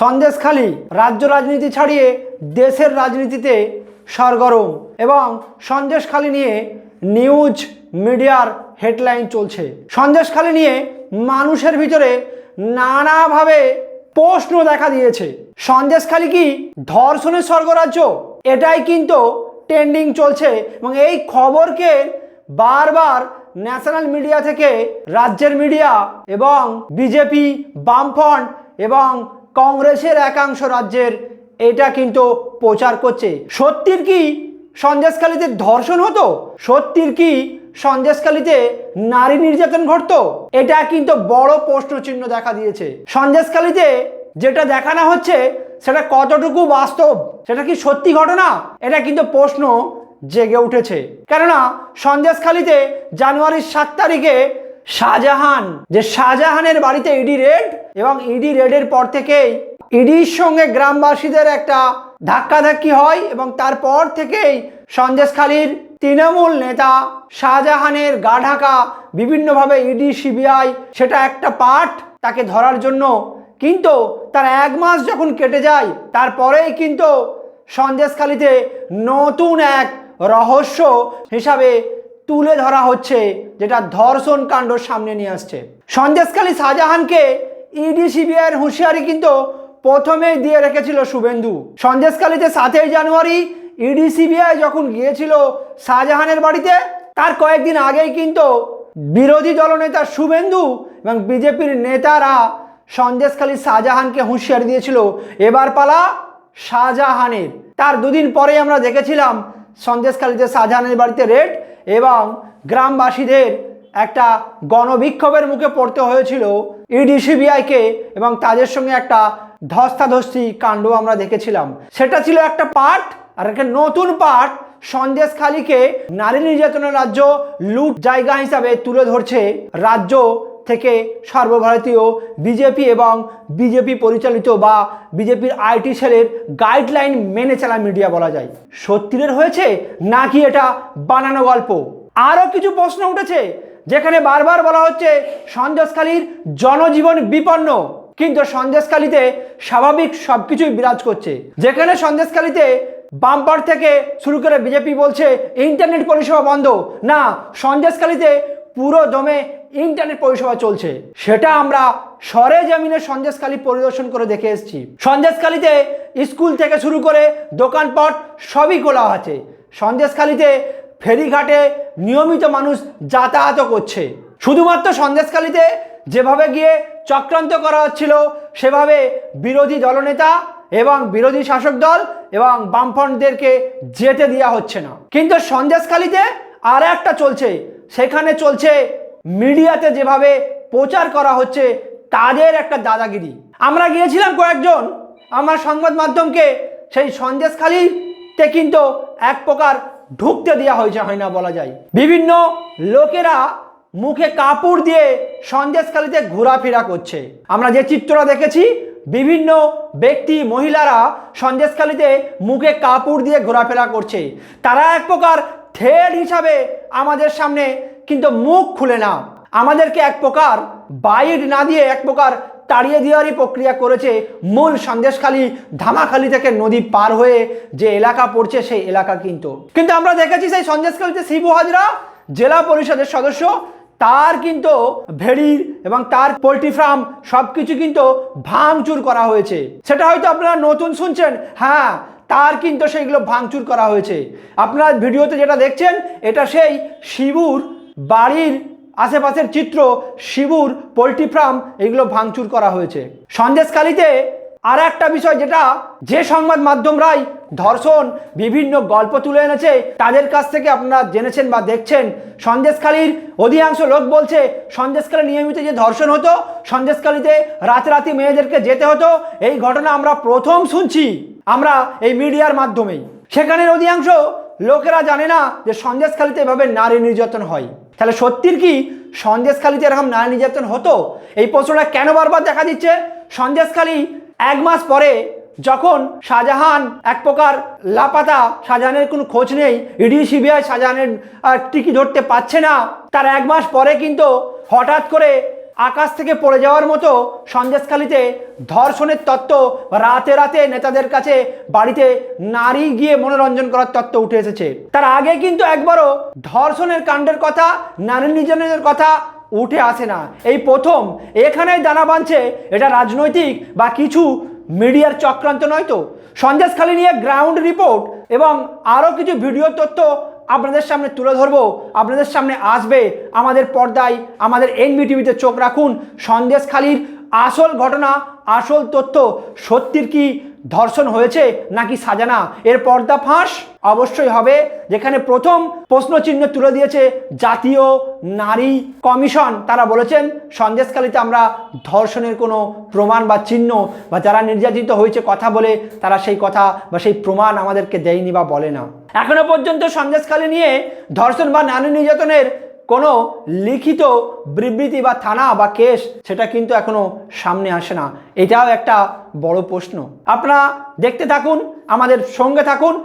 সন্দেশখালী রাজ্য রাজনীতি ছাড়িয়ে দেশের রাজনীতিতে সরগরম এবং সন্দেশখালী নিয়ে নিউজ মিডিয়ার হেডলাইন চলছে। সন্দেশখালী নিয়ে মানুষের ভিতরে নানাভাবে প্রশ্ন দেখা দিয়েছে। সন্দেশখালী কি ধর্ষণের স্বর্গরাজ্য? এটাই কিন্তু ট্রেন্ডিং চলছে এবং এই খবরকে বারবার ন্যাশনাল মিডিয়া থেকে রাজ্যের মিডিয়া এবং বিজেপি বামফ্রন্ট এবং কংগ্রেসের একাংশ রাজ্যের এটা কিন্তু প্রচার করছে। সত্যির কি সন্দেশখালীতে ধর্ষণ হতো? সত্যির কি সন্দেশখালীতে নারী নির্যাতন ঘটতো? এটা কিন্তু বড় প্রশ্ন চিহ্ন দেখা দিয়েছে। সন্দেশখালীতে যেটা দেখানো হচ্ছে, সেটা কতটুকু বাস্তব? সেটা কি সত্যি ঘটনা? এটা কিন্তু প্রশ্ন জেগে উঠেছে। কেননা সন্দেশখালীতে জানুয়ারির সাত তারিখে শাহজাহান, যে শাহজাহানের বাড়িতে ইডি রেড এবং ইডি রেডের পর থেকেই ইডির সঙ্গে গ্রামবাসীদের একটা ধাক্কাধাক্কি হয় এবং তারপর থেকেই সন্দেশখালীর তৃণমূল নেতা শাহজাহানের গা ঢাকা বিভিন্নভাবে ইডি সিবিআই সেটা একটা পার্ট তাকে ধরার জন্য। কিন্তু তার এক মাস যখন কেটে যায়, তারপরেই কিন্তু সন্দেশখালীতে নতুন এক রহস্য হিসাবে তুলে ধরা হচ্ছে, যেটা ধর্ষণ কাণ্ড সামনে নিয়ে আসছে। সন্দেশখালী শাহজাহানকে ইডি, সিবিআইয়ের হুঁশিয়ারি কিন্তু প্রথমেই দিয়ে রেখেছিল শুভেন্দু। সন্দেশখালীতে সাতই জানুয়ারি ইডি, সিবিআই যখন গিয়েছিল শাহজাহানের বাড়িতে, তার কয়েকদিন আগেই কিন্তু বিরোধী দলনেতা শুভেন্দু এবং বিজেপির নেতারা সন্দেশখালী শাহজাহানকে হুঁশিয়ারি দিয়েছিল। এবার পালা শাহজাহানের। তার দুদিন পরে আমরা দেখেছিলাম সন্দেশখালীতে শাহজাহানের বাড়িতে রেড এবং গ্রামবাসীদের একটা গণবিক্ষোভের মুখে পড়তে হয়েছিল ইডি সিবিআইকে এবং তাদের সঙ্গে একটা ধস্তাধস্তি কাণ্ড আমরা দেখেছিলাম। সেটা ছিল একটা পার্ট আর একটা নতুন পার্ট সন্দেশখালীকে নারী নির্যাতনের রাজ্য লুট জায়গা হিসাবে তুলে ধরছে রাজ্য থেকে সর্বভারতীয় বিজেপি এবং বিজেপি পরিচালিত বা বিজেপির আইটি সেলের গাইডলাইন মেনে চলা মিডিয়া বলা যায়। সত্যিরের হয়েছে নাকি এটা বানানো গল্প? আরও কিছু প্রশ্ন উঠেছে। যেখানে বারবার বলা হচ্ছে সন্দেশখালীর জনজীবন বিপন্ন। কিন্তু সন্দেশখালীতে স্বাভাবিক সব কিছুই বিরাজ করছে। যেখানে সন্দেশখালীতে বাম্পার থেকে শুরু করে বিজেপি বলছে ইন্টারনেট পরিষেবা বন্ধ। না, সন্দেশখালীতে পুরো দমে ইন্টারনেট পরিষেবা চলছে। সেটা আমরা সরে জামিনে সন্দেশখালী পরিদর্শন করে দেখে এসেছি। সন্দেশখালীতে স্কুল থেকে শুরু করে দোকানপাট সবই খোলা আছে। সন্দেশখালীতে ফেরিঘাটে নিয়মিত মানুষ যাতায়াতও করছে। শুধুমাত্র সন্দেশখালীতে যেভাবে গিয়ে চক্রান্ত করা হচ্ছিল, সেভাবে বিরোধী দলনেতা এবং বিরোধী শাসক দল এবং বামফ্রন্টদেরকে যেতে দেওয়া হচ্ছে না। কিন্তু সন্দেশখালীতে আর একটা চলছে, সেখানে চলছে মিডিয়াতে যেভাবে প্রচার করা হচ্ছে, তাদের একটা দাদাগিরি। আমরা গিয়েছিলাম কয়েকজন আমার সংবাদ মাধ্যমকে, সেই সন্দেশখালীতে কিন্তু এক প্রকার ঢুকতে দেওয়া হয়েছে, হয় না বলা যায়। বিভিন্ন লোকেরা মুখে কাপড় দিয়ে সন্দেশখালীতে ঘোরাফেরা করছে। আমরা যে চিত্রটা দেখেছি, বিভিন্ন ব্যক্তি, মহিলারা সন্দেশখালীতে মুখে কাপড় দিয়ে ঘোরাফেরা করছে। তারা এক প্রকার থ্রেড হিসাবে আমাদের সামনে কিন্তু মুখ খুলে না। আমাদেরকে এক প্রকার বাইট না দিয়ে এক প্রকার তাড়িয়ে দেওয়ারই প্রক্রিয়া করেছে মূল সন্দেশখালী ধামাখালি থেকে নদী পার হয়ে যে এলাকা পড়ছে সেই এলাকা কিন্তু। কিন্তু আমরা দেখেছি সেই সন্দেশখালীতে শিবু হাজরা জেলা পরিষদের সদস্য, তার কিন্তু ভেড়ির এবং তার পোলট্রি ফার্ম সব কিছু কিন্তু ভাঙচুর করা হয়েছে। সেটা হয়তো আপনারা নতুন শুনছেন হ্যাঁ তার কিন্তু সেইগুলো ভাঙচুর করা হয়েছে। আপনারা ভিডিওতে যেটা দেখছেন, এটা সেই শিবুর বাড়ির আশেপাশের চিত্র, শিবুর, পোলট্রি ফার্ম, এগুলো ভাঙচুর করা হয়েছে। সন্দেশখালিতে আর একটা বিষয় যেটা যে সংবাদ মাধ্যমরাই ধর্ষণ, বিভিন্ন গল্প তুলে এনেছে, তাদের কাছ থেকে আপনারা জেনেছেন বা দেখছেন। সন্দেশখালীর অধিকাংশ লোক বলছে, সন্দেশখালী নিয়মিত যে ধর্ষণ হতো, সন্দেশখালীতে রাতারাতি মেয়েদেরকে যেতে হতো, এই ঘটনা আমরা প্রথম শুনছি আমরা এই মিডিয়ার মাধ্যমেই। সেখানের অধিকাংশ লোকেরা জানে না যে সন্দেশখালীতে এভাবে নারী নির্যাতন হয়। তাহলে সত্যির কি? সন্দেশখালীতে এরকম নারী নির্যাতন হতো? এই প্রশ্নটা কেন বারবার দেখা দিচ্ছে? সন্দেশখালী এক মাস পরে যখন শাহজাহান এক প্রকার লাপাতা, শাহজাহানের কোনো খোঁজ নেই, ইডি, সিবিআই শাহজাহানের টিকি ধরতে পারছে না, তার এক মাস পরে কিন্তু হঠাৎ করে আকাশ থেকে পড়ে যাওয়ার মতো সন্দেশখালিতে ধর্ষণের তত্ত্ব রাতে রাতে নেতাদের কাছে বাড়িতে নারী গিয়ে মনোরঞ্জন করার তত্ত্ব উঠে এসেছে। তার আগে কিন্তু একবারও ধর্ষণের কাণ্ডের কথা নারী নির্যাতনের কথা উঠে আসে না। এই প্রথম এখানেই দানা বাঁধছে, এটা রাজনৈতিক বা কিছু মিডিয়ার চক্রান্ত নয় তো। সন্দেশখালি নিয়ে গ্রাউন্ড রিপোর্ট এবং আরও কিছু ভিডিও তথ্য আপনাদের সামনে তুলে ধরবো আপনাদের সামনে আসবে আমাদের পর্দায় আমাদের এনবিটিভিতে চোখ রাখুন সন্দেশখালির আসল ঘটনা, আসল তথ্য সত্যির কি ধর্ষণ হয়েছে নাকি সাজানা? এর পর্দা ফাঁস অবশ্যই হবে, যেখানে প্রথম প্রশ্নচিহ্ন তুলে দিয়েছে জাতীয় নারী কমিশন। তারা বলেছেন সন্দেশকালীতে আমরা ধর্ষণের কোনো প্রমাণ বা চিহ্ন বা যারা নির্যাতিত হয়েছে কথা বলে তারা সেই কথা বা সেই প্রমাণ আমাদেরকে দেয়নি বা বলে না। এখনও পর্যন্ত সন্দেশকালী নিয়ে ধর্ষণ বা নারী নির্যাতনের কোনো লিখিত বিবৃতি বা থানা বা কেস সেটা কিন্তু এখনও সামনে আসে না। এটাও একটা বড় প্রশ্ন। আপনারা দেখতে থাকুন, আমাদের সঙ্গে থাকুন।